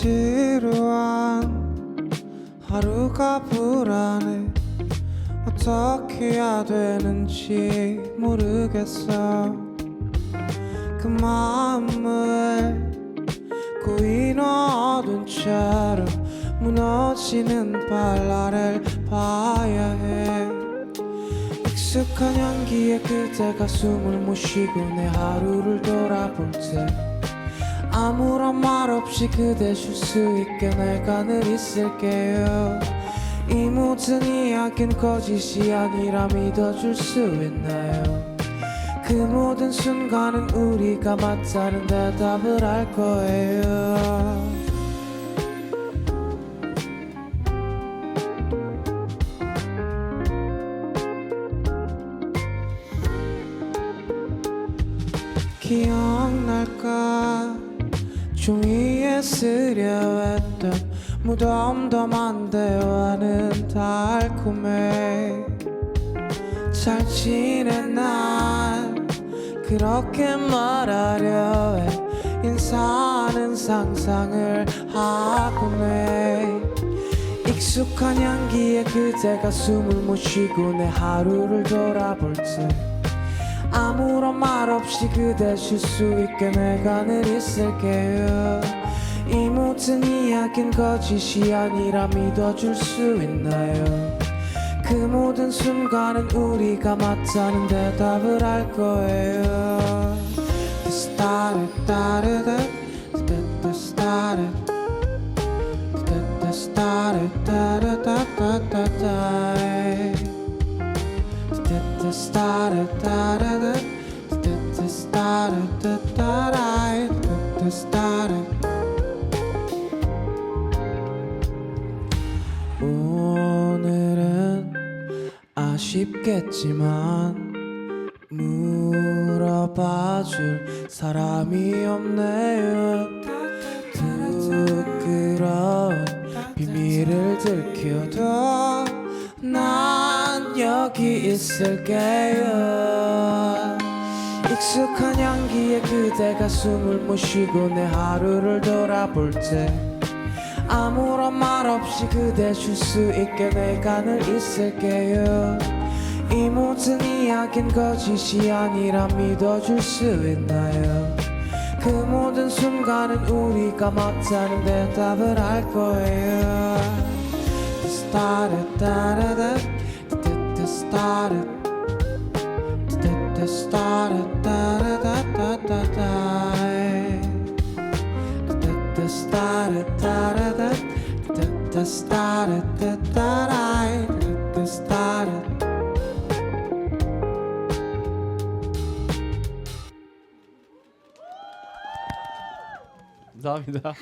지루한 하루가 불안해. 어떻게 해야 되는지 모르겠어. 그 마음을 고인 어둔 채로 무너지는 발랄을 봐야 해. 익숙한 향기에 그대가 숨을 못 쉬고 내 하루를 돌아볼 때 아무런 말 없이 그대 쉴 수 있게 내가 늘 있을게요. 이 모든 이야기는 거짓이 아니라 믿어줄 수 있나요? 그 모든 순간은 우리가 맞다는 대답을 할 거예요. 기억날까 종이에 쓰려 했던 무덤덤한 대화는 달콤해. 잘 지냈나 그렇게 말하려 해. 인사하는 상상을 하곤 해 익숙한 향기에 그대가 숨을 못 쉬고 내 하루를 돌아볼 때 아무런 말 없이 그대 쉴 수 있게 내가 늘 있을게요 이 모든 이야기는 거짓이 아니라 믿어줄 수 있나요 그 모든 순간은 우리가 맞다는 대답을 할 거예요 the started, started, the started, the started, the started. 오늘은 아쉽겠지만 물어봐줄 사람이 없네요. 부끄러운 비밀을 들켜도 난 여기 있을게요. 익숙한 향기에 그대가 숨을 못 쉬고 내 하루를 돌아볼 때 아무런 말 없이 그대 쉴수 있게 내가 늘 있을게요. 이 모든 이야기는 거짓이 아니라 믿어줄 수 있나요? 그 모든 순간은 우리가 맞다는 대답을 할 거예요. The started, started, started, started, started. 감사합니다.